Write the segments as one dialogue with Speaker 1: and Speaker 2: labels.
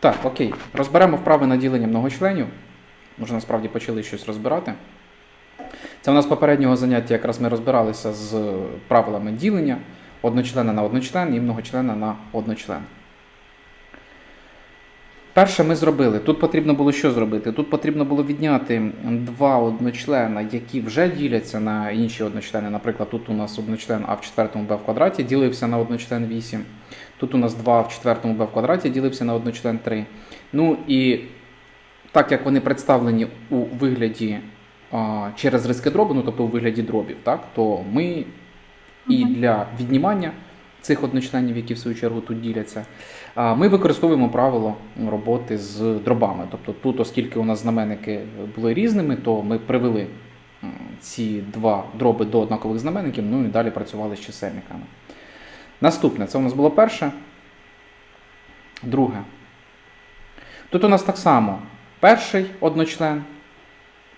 Speaker 1: Так, окей. Розберемо вправи на ділення многочленів. Може, насправді почали щось розбирати. Це у нас попереднього заняття якраз ми розбиралися з правилами ділення одночлена на одночлен і многочлена на одночлен. Перше ми зробили. Тут потрібно було що зробити? Тут потрібно було відняти два одночлена, які вже діляться на інші одночлени. Наприклад, тут у нас одночлен а в четвертому b в квадраті ділився на одночлен 8. Тут у нас 2 в четвертому b в квадраті ділився на одночлен 3. Ну і так як вони представлені у вигляді а, через риски дробу, ну тобто у вигляді дробів, так, то ми і для віднімання цих одночленів, які в свою чергу тут діляться, а, ми використовуємо правило роботи з дробами. Тобто тут, оскільки у нас знаменники були різними, то ми привели ці два дроби до однакових знаменників, ну і далі працювали з чисельниками. Наступне, це у нас було перше. Друге. Тут у нас так само перший одночлен,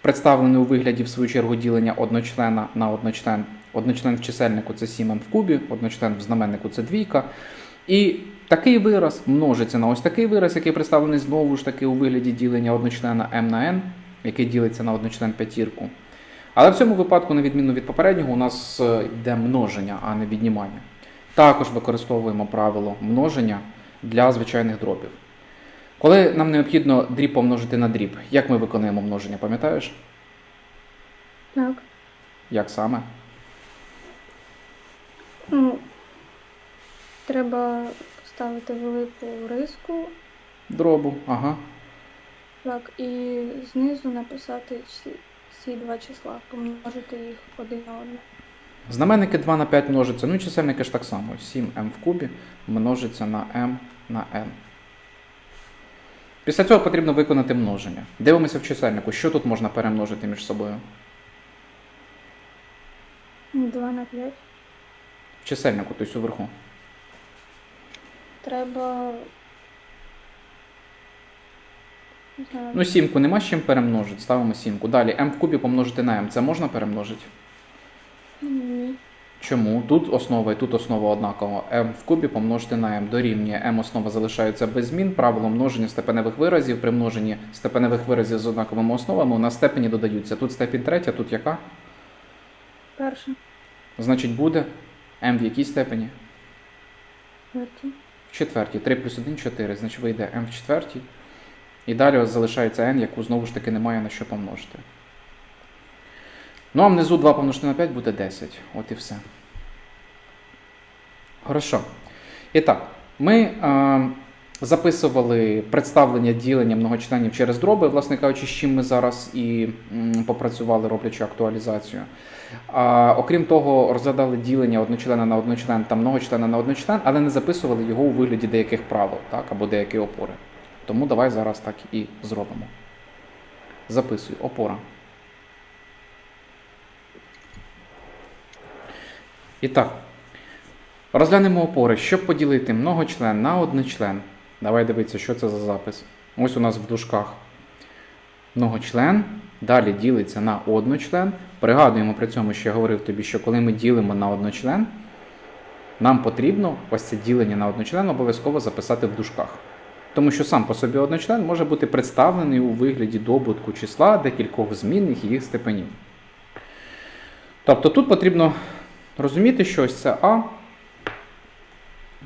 Speaker 1: представлений у вигляді, в свою чергу, ділення одночлена на одночлен. Одночлен в чисельнику це 7m в кубі, одночлен в знаменнику це двійка. І такий вираз множиться на ось такий вираз, який представлений знову ж таки у вигляді ділення одночлена m на n, який ділиться на одночлен п'ятірку. Але в цьому випадку, на відміну від попереднього, у нас е, йде множення, а не віднімання. Також використовуємо правило множення для звичайних дробів. Коли нам необхідно дріб помножити на дріб, як ми виконуємо множення, пам'ятаєш?
Speaker 2: Так.
Speaker 1: Як саме?
Speaker 2: Ну, треба поставити велику риску,
Speaker 1: Дробу, ага.
Speaker 2: так, і знизу написати ці, ці два числа, помножити їх один на одне.
Speaker 1: Знаменники 2 на 5 множиться, ну і чисельники ж так само. 7m в кубі множиться на m на n. Після цього потрібно виконати множення. Дивимося в чисельнику, що тут можна перемножити між собою.
Speaker 2: 2 на 5.
Speaker 1: В чисельнику, тобто уверху.
Speaker 2: Треба.
Speaker 1: Ну, сімку нема з чим перемножити, ставимо сімку. Далі m в кубі помножити на m. Це можна перемножити? Чому? Тут основа і тут основа однакова. m в кубі помножити на m дорівнює m основа залишається без змін. Правило множення степеневих виразів. При множенні степеневих виразів з однаковими основами у нас степені додаються. Тут степінь третя, тут яка?
Speaker 2: Перше.
Speaker 1: Значить буде m в якій степені?
Speaker 2: Третє.
Speaker 1: В четвертій. 3 плюс 1 4. Значить вийде m в четвертій. І далі ось залишається n, яку знову ж таки немає на що помножити. Ну а внизу 2 помножити на 5 буде 10. От і все. Хорошо. І так, ми е, записували представлення ділення многочленів через дроби, власне кажучи, з чим ми зараз і попрацювали, роблячи актуалізацію. А, окрім того, розглядали ділення одночлена на одночлен та многочлена на одночлен, але не записували його у вигляді деяких правил так, або деякі опори. Тому давай зараз так і зробимо. Записуй, опора. І так, розглянемо опори. Щоб поділити многочлен на одночлен. Давай дивитися, що це за запис. Ось у нас в дужках многочлен, далі ділиться на одночлен. Пригадуємо при цьому, що я говорив тобі, що коли ми ділимо на одночлен, нам потрібно ось це ділення на одночлен обов'язково записати в дужках. Тому що сам по собі одночлен може бути представлений у вигляді добутку числа декількох змінних і їх степенів. Тобто тут потрібно розуміти, що ось це А.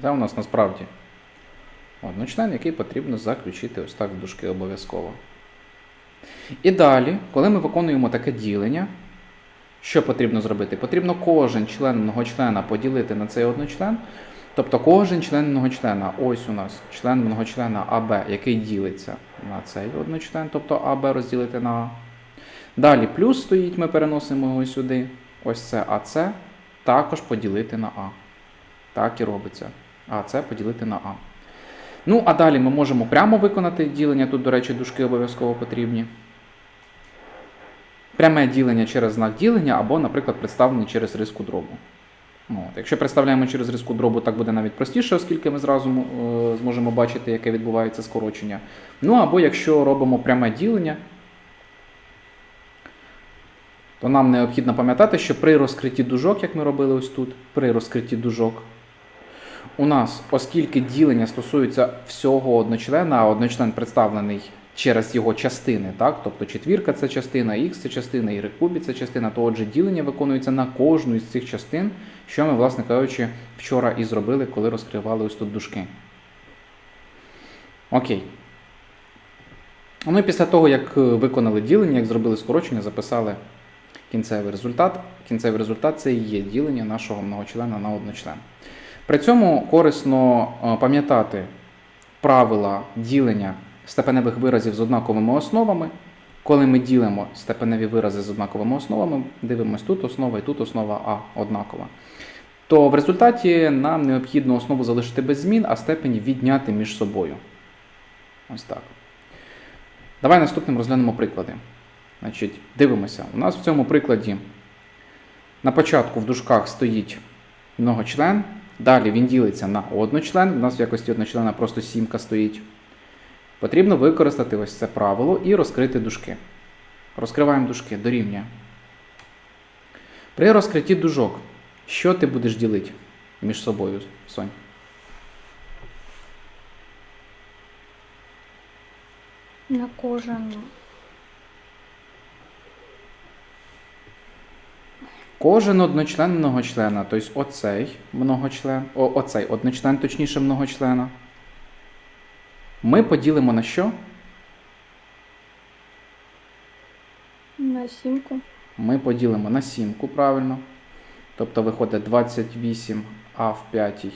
Speaker 1: Це у нас насправді одночлен, який потрібно заключити ось так в дужки обов'язково. І далі, коли ми виконуємо таке ділення, що потрібно зробити? Потрібно кожен член многочлена поділити на цей одночлен. Тобто кожен член многочлена, ось у нас член многочлена АБ, який ділиться на цей одночлен, тобто АБ розділити на А. Далі плюс стоїть, ми переносимо його сюди. Ось це АЦ також поділити на А. Так і робиться. АЦ поділити на А. Ну, а далі ми можемо прямо виконати ділення. Тут, до речі, дужки обов'язково потрібні. Пряме ділення через знак ділення або, наприклад, представлення через риску дробу. От. Якщо представляємо через риску дробу, так буде навіть простіше, оскільки ми зразу е, зможемо бачити, яке відбувається скорочення. Ну або якщо робимо пряме ділення, то нам необхідно пам'ятати, що при розкритті дужок, як ми робили ось тут, при розкритті дужок, У нас, оскільки ділення стосується всього одночлена, а одночлен представлений через його частини, так? тобто четвірка це частина, х це частина, y кубі це частина, то отже ділення виконується на кожну із цих частин, що ми, власне кажучи, вчора і зробили, коли розкривали ось тут дужки. Окей. Ну і після того, як е, виконали ділення, як зробили скорочення, записали кінцевий результат. Кінцевий результат це і є ділення нашого многочлена на одночлен. При цьому корисно е, пам'ятати правила ділення степеневих виразів з однаковими основами. Коли ми ділимо степеневі вирази з однаковими основами, дивимось тут основа і тут основа А однакова. То в результаті нам необхідно основу залишити без змін, а степені відняти між собою. Ось так. Давай наступним розглянемо приклади. Значить, дивимося. У нас в цьому прикладі на початку в дужках стоїть многочлен, далі він ділиться на одночлен. У нас в якості одночлена просто сімка стоїть. Потрібно використати ось це правило і розкрити дужки. Розкриваємо дужки, дорівнює. При розкритті дужок, що ти будеш ділити між собою, Сонь?
Speaker 2: На кожен.
Speaker 1: Кожен одночлен многочлена, тобто оцей многочлен, о, оцей одночлен, точніше многочлена, ми поділимо на що?
Speaker 2: На сімку.
Speaker 1: Ми поділимо на сімку, правильно. Тобто виходить 28 а в п'ятій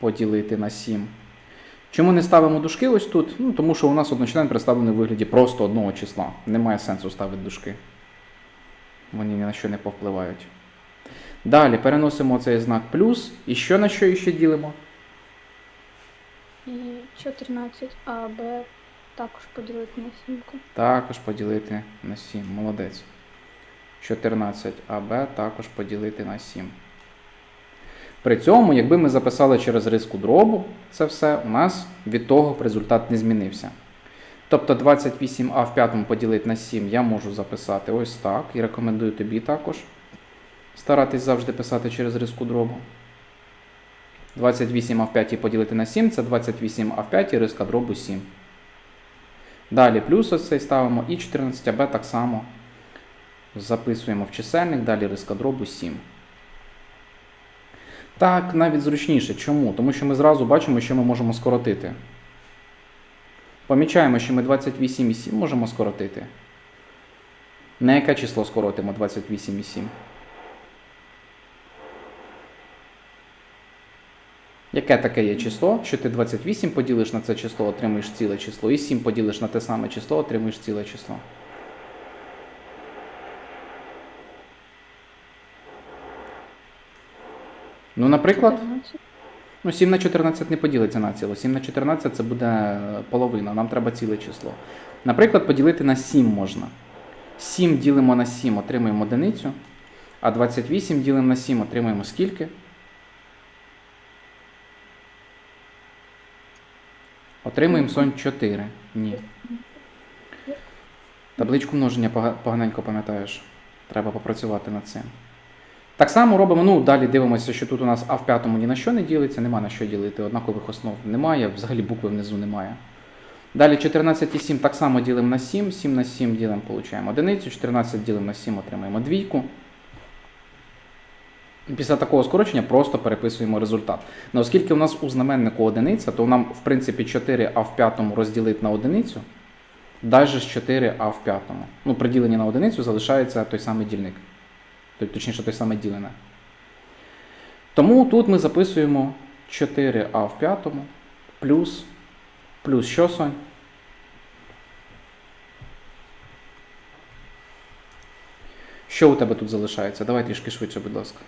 Speaker 1: поділити на 7. Чому не ставимо дужки ось тут? Ну, тому що у нас одночлен представлений у вигляді просто одного числа. Немає сенсу ставити дужки. Вони ні на що не повпливають. Далі переносимо цей знак плюс. І що на що іще ділимо?
Speaker 2: І 14 А, Б також поділити на сімку.
Speaker 1: Також поділити на 7. Молодець. 14 АБ також поділити на 7. При цьому, якби ми записали через риску дробу це все, у нас від того результат не змінився. Тобто 28а в п'ятому поділити на 7 я можу записати ось так. І рекомендую тобі також старатись завжди писати через риску дробу. 28а в п'ятій поділити на 7 це 28а в п'ятій риска дробу 7. Далі плюс ось цей ставимо і 14b так само записуємо в чисельник, далі риска дробу 7. Так, навіть зручніше. Чому? Тому що ми зразу бачимо, що ми можемо скоротити. Помічаємо, що ми 28,7 можемо скоротити. На яке число скоротимо 28,7? Яке таке є число, що ти 28 поділиш на це число, отримуєш ціле число, і 7 поділиш на те саме число, отримуєш ціле число. Ну, наприклад,
Speaker 2: 14.
Speaker 1: Ну, 7 на 14 не поділиться на ціло. 7 на 14 це буде е, половина, нам треба ціле число. Наприклад, поділити на 7 можна. 7 ділимо на 7, отримуємо одиницю, а 28 ділимо на 7, отримуємо скільки? Отримуємо сонь 4. Ні. Табличку множення поганенько пам'ятаєш. Треба попрацювати над цим. Так само робимо, ну далі дивимося, що тут у нас А в п'ятому ні на що не ділиться, нема на що ділити, однакових основ немає, взагалі букви внизу немає. Далі 14,7 так само ділимо на 7, 7 на 7 ділимо, получаємо одиницю, 14 ділимо на 7, отримаємо двійку. Після такого скорочення просто переписуємо результат. Ну, оскільки у нас у знаменнику одиниця, то нам, в принципі, 4а в п'ятому розділити на одиницю, далі ж 4а в п'ятому. Ну, при діленні на одиницю залишається той самий дільник. Тобто, точніше, той самий ділене. Тому тут ми записуємо 4а в п'ятому плюс, плюс що, Сонь? Що у тебе тут залишається? Давай трішки швидше, будь ласка.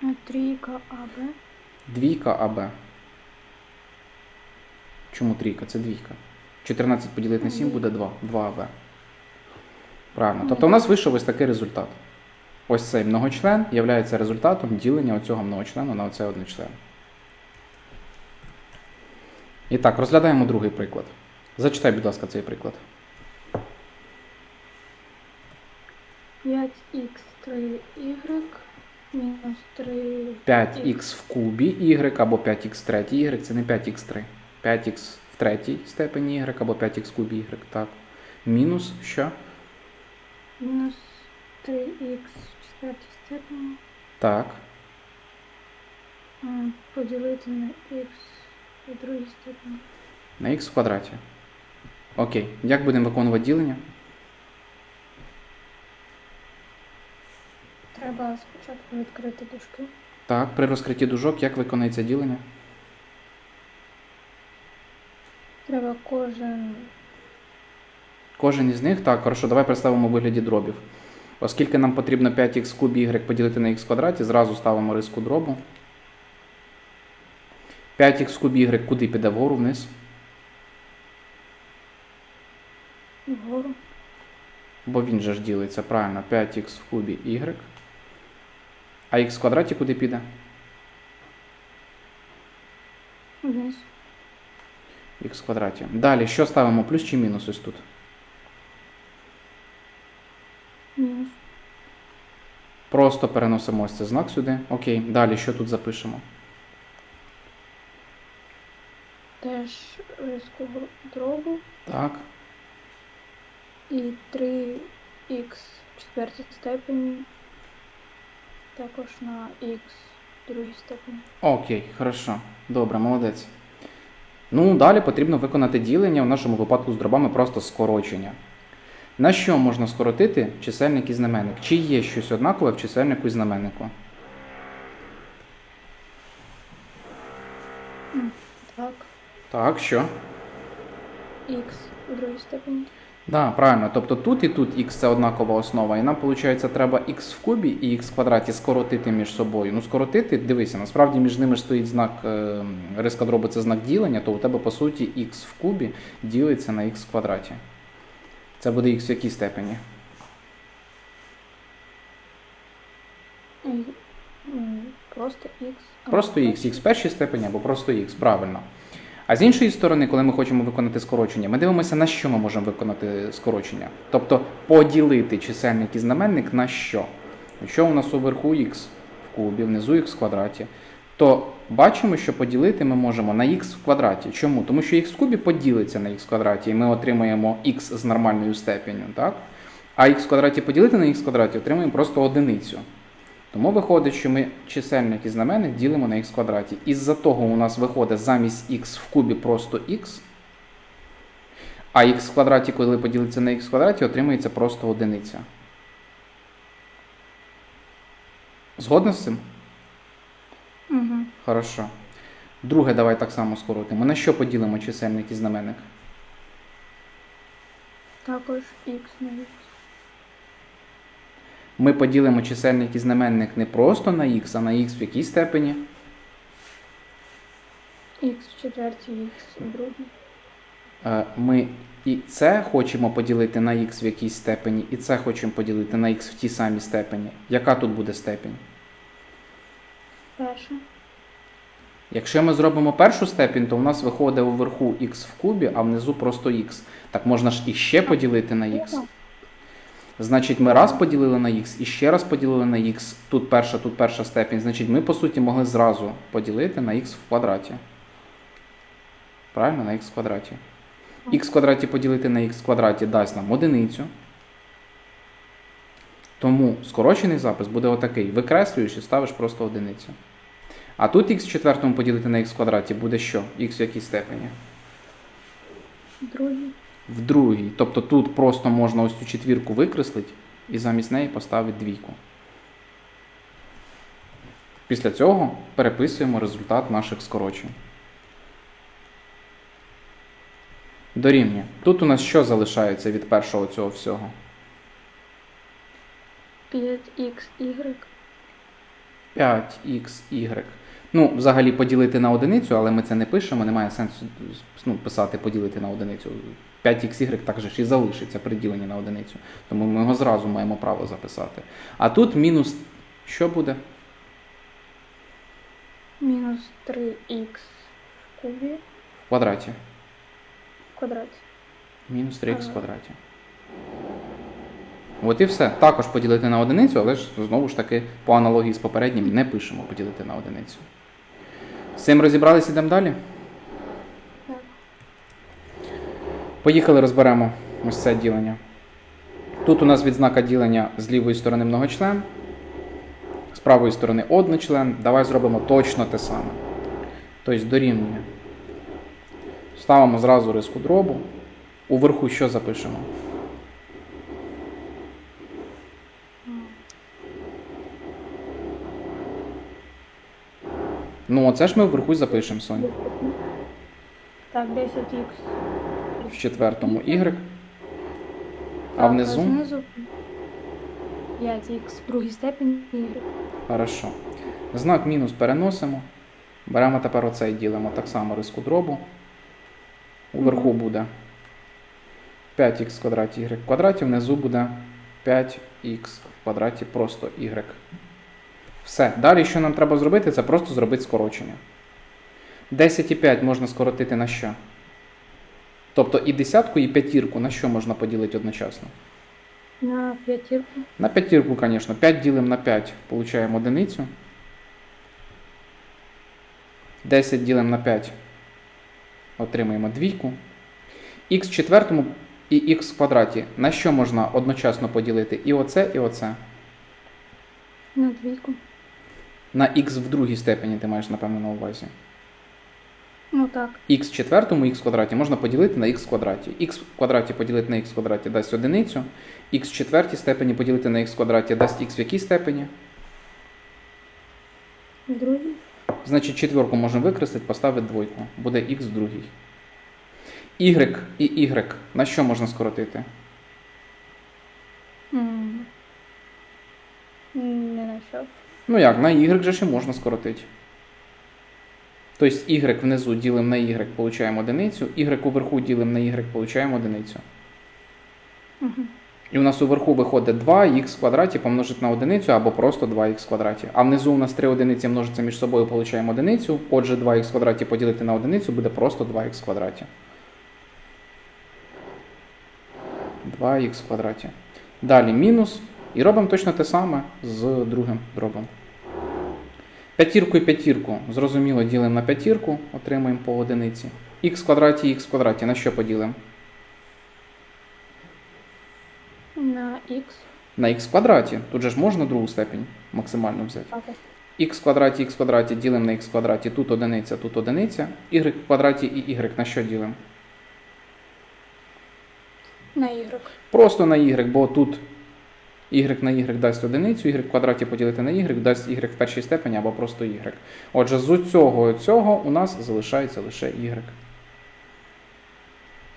Speaker 2: Ну, Трійка АБ.
Speaker 1: Двійка АБ. Чому трійка? Це двійка. 14 поділити на 7 буде 2. 2 АБ. Правильно. Тобто у нас вийшов ось такий результат. Ось цей многочлен є результатом ділення оцього многочлену на оцей одночлен. І так, розглядаємо другий приклад. Зачитай, будь ласка, цей приклад.
Speaker 2: 5х 3y Мінус 3.
Speaker 1: 5х в кубі y або 5х в третій y, це не 5х3. 5х в третій степені y або 5х в кубі y, так. Мінус що?
Speaker 2: Мінус 3х в четвертій степені.
Speaker 1: Так.
Speaker 2: Поділити на х у другій степені.
Speaker 1: На х в квадраті. Окей. Як будемо виконувати ділення?
Speaker 2: Треба спочатку відкрити дужки.
Speaker 1: Так, при розкритті дужок, як виконується ділення?
Speaker 2: Треба кожен
Speaker 1: Кожен із них, так, хорошо, давай представимо у вигляді дробів. Оскільки нам потрібно 5х в кубі y поділити на х квадраті, зразу ставимо риску дробу. 5х в кубі y куди піде вгору вниз?
Speaker 2: вгору.
Speaker 1: Бо він же ж ділиться, правильно, 5х в кубі y. А х в квадраті куди піде?
Speaker 2: Вниз.
Speaker 1: х в квадраті. Далі, що ставимо? Плюс чи мінус ось тут?
Speaker 2: Мінус.
Speaker 1: Просто переносимо ось цей знак сюди. Окей, далі що тут запишемо?
Speaker 2: Теж гр- дробу.
Speaker 1: Так.
Speaker 2: І 3х в четвертій степені. Також на х в другій степені.
Speaker 1: Окей, хорошо. Добре, молодець. Ну, далі потрібно виконати ділення, в нашому випадку з дробами просто скорочення. На що можна скоротити чисельник і знаменник? Чи є щось однакове в чисельнику і знаменнику?
Speaker 2: Так.
Speaker 1: Так, що?
Speaker 2: Х у другій степені.
Speaker 1: Да, правильно. Тобто тут і тут х це однакова основа, і нам, виходить, треба х в кубі і х в квадраті скоротити між собою. Ну, скоротити, дивися, насправді між ними ж стоїть знак е, риска дробу це знак ділення, то у тебе по суті х в кубі ділиться на х в квадраті. Це буде х в якій степені?
Speaker 2: Просто х.
Speaker 1: Просто х, х в першій степені або просто х, правильно. А з іншої сторони, коли ми хочемо виконати скорочення, ми дивимося, на що ми можемо виконати скорочення. Тобто поділити чисельник і знаменник на що? Якщо у нас уверху х в кубі, внизу х в квадраті, то бачимо, що поділити ми можемо на х в квадраті. Чому? Тому що х в кубі поділиться на х в квадраті, і ми отримаємо х з нормальною степеню, так? А х в квадраті поділити на х в квадраті отримуємо просто одиницю. Тому виходить, що ми чисельник і знаменник ділимо на х квадраті. Із-за того у нас виходить замість х в кубі просто х. А х в квадраті, коли поділиться на х в квадраті, отримується просто одиниця. Згодна з цим? Хорошо. Друге, давай так само скоротимо. На що поділимо чисельник і знаменник?
Speaker 2: Також х на х.
Speaker 1: Ми поділимо чисельник і знаменник не просто на х, а на х в якій степені?
Speaker 2: Х в четвертій, х у другій.
Speaker 1: Е, Ми і це хочемо поділити на х в якійсь степені, і це хочемо поділити на х в тій самій степені. Яка тут буде степень?
Speaker 2: Перша.
Speaker 1: Якщо ми зробимо першу степінь, то у нас виходить вверху х в кубі, а внизу просто х. Так можна ж іще поділити на х. Значить, ми раз поділили на х і ще раз поділили на х. Тут перша, тут перша степінь. Значить, ми, по суті, могли зразу поділити на х в квадраті. Правильно, на х в квадраті. х в квадраті поділити на х в квадраті дасть нам одиницю. Тому скорочений запис буде отакий. Викреслюєш і ставиш просто одиницю. А тут х в четвертому поділити на х в квадраті буде що? х в якій степені?
Speaker 2: Другий.
Speaker 1: В другій. Тобто тут просто можна ось цю четвірку викреслити і замість неї поставити двійку. Після цього переписуємо результат наших скорочень. Дорівнює. Тут у нас що залишається від першого цього всього?
Speaker 2: 5х,
Speaker 1: 5xy. Ну, взагалі поділити на одиницю, але ми це не пишемо, немає сенсу ну, писати поділити на одиницю. 5xy також ж і залишиться при діленні на одиницю. Тому ми його зразу маємо право записати. А тут мінус що буде?
Speaker 2: мінус 3х в кубі
Speaker 1: В квадраті.
Speaker 2: в квадраті.
Speaker 1: Мінус 3х в квадраті. От і все. Також поділити на одиницю, але ж знову ж таки по аналогії з попереднім не пишемо поділити на одиницю. З цим розібрались, ідемо далі.
Speaker 2: Так.
Speaker 1: Поїхали розберемо ось це ділення. Тут у нас відзнака ділення з лівої сторони многочлен, з правої сторони одночлен. Давай зробимо точно те саме. Тобто дорівнює. Ставимо зразу риску дробу. Уверху що запишемо? Ну, оце ж ми вверху запишемо, Сонь.
Speaker 2: Так, 10х.
Speaker 1: В четвертому y. А
Speaker 2: Так,
Speaker 1: внизу?
Speaker 2: знизу 5х в другій степені y.
Speaker 1: Хорошо. Знак мінус переносимо. Беремо тепер оце і ділимо так само риску дробу. Уверху буде 5х в квадраті y в квадраті, внизу буде 5х в квадраті просто y. Все. Далі, що нам треба зробити, це просто зробити скорочення. 10,5 можна скоротити на що? Тобто і десятку, і п'ятірку на що можна поділити одночасно?
Speaker 2: На п'ятірку.
Speaker 1: На п'ятірку, звісно. 5 ділимо на 5, получаємо одиницю. 10 ділимо на 5, отримаємо двійку. Х в четвертому і х в квадраті. На що можна одночасно поділити і оце, і оце?
Speaker 2: На двійку.
Speaker 1: На х в другій степені ти маєш, напевно, на увазі.
Speaker 2: Ну так.
Speaker 1: х в четвертому х в квадраті можна поділити на х в квадраті. х в квадраті поділити на х в квадраті дасть одиницю. х в четвертій степені поділити на х в квадраті дасть х в якій степені?
Speaker 2: В другій.
Speaker 1: Значить, четверку можемо викреслити, поставити двойку. Буде х в другій. Y і y на що можна скоротити?
Speaker 2: Не на що.
Speaker 1: Ну як, на y же ще можна скоротити. Тобто y внизу ділимо на y, получаємо одиницю, y уверху ділимо на y, получаємо одиницю.
Speaker 2: Мгм.
Speaker 1: І у нас уверху виходить 2х в квадраті помножити на одиницю або просто 2х в квадраті. А внизу у нас 3 одиниці множиться між собою, получаємо одиницю. Отже, 2х в квадраті поділити на одиницю буде просто 2х в квадраті. 2х в квадраті. Далі мінус. І робимо точно те саме з другим дробом. П'ятірку і п'ятірку. Зрозуміло, ділимо на п'ятірку, отримуємо по одиниці. х в квадраті і х в квадраті. На що поділимо?
Speaker 2: На х.
Speaker 1: На х в квадраті. Тут же ж можна другу степень максимально взяти. Х в квадраті, х в квадраті ділимо на х в квадраті, тут одиниця, тут одиниця. y в квадраті і y на що ділимо?
Speaker 2: На y.
Speaker 1: Просто на y, бо тут y на y дасть одиницю, y в квадраті поділити на y дасть y в першій степені або просто y. Отже, з цього цього у нас залишається лише y.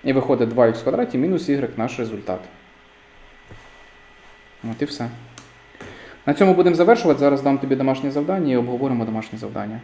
Speaker 1: І виходить 2х в квадраті мінус y наш результат. От і все. На цьому будемо завершувати. Зараз дам тобі домашнє завдання і обговоримо домашнє завдання.